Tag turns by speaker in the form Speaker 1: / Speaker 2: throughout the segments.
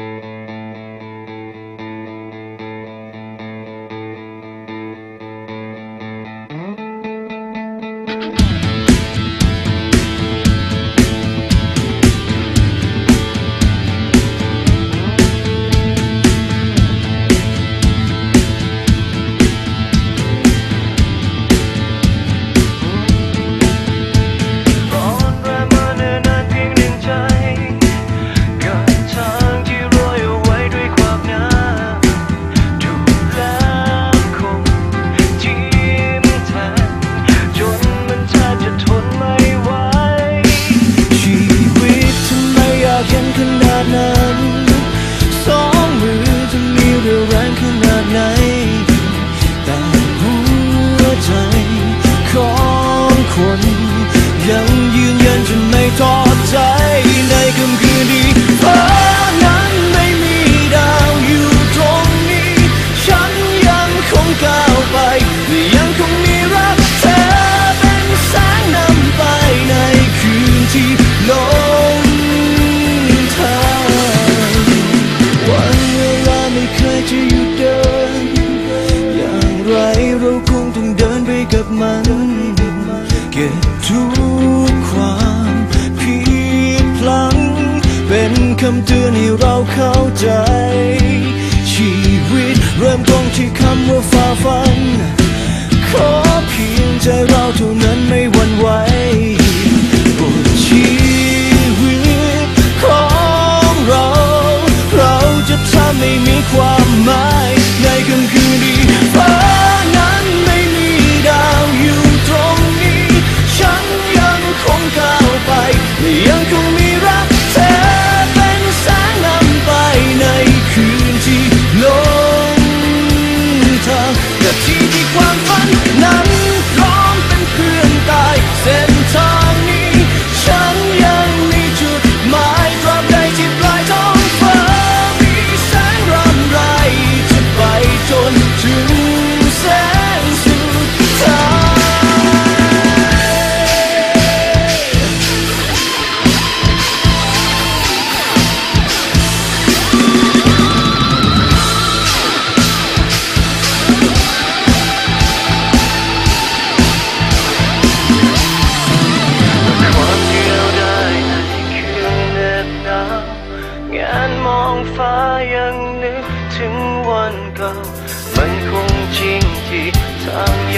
Speaker 1: Thank you. ขนาดนั้นสองมือจะมีเรียวแรงขนาดไหน แต่หัวใจของคน ต้องเดินไปกับมัน เก็บทุกความผิดพลัง เป็นคำเตือนให้เราเข้าใจ ชีวิตเริ่มต้นที่คำว่าฝ่าฟัน ขอเพียงใจเราเท่านั้
Speaker 2: นไม่หวั่นไหวบทชีวิตของเรา เราจะทำไม่มีความ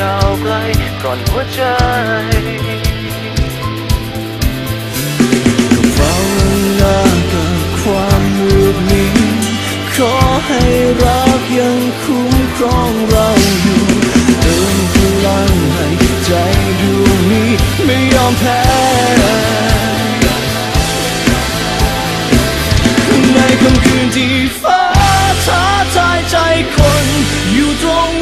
Speaker 2: ยาวไกลก่อนหัวใจ
Speaker 1: เฝ้าหน้ากับความมืดมิดขอให้รักยังคุ้มครองเราอยู่เติมพลังให้ใจดวงนี้ไม่ยอมแพ้ในค่ำคืนที่ฟ้าท้าทายใจคนอยู่ตรง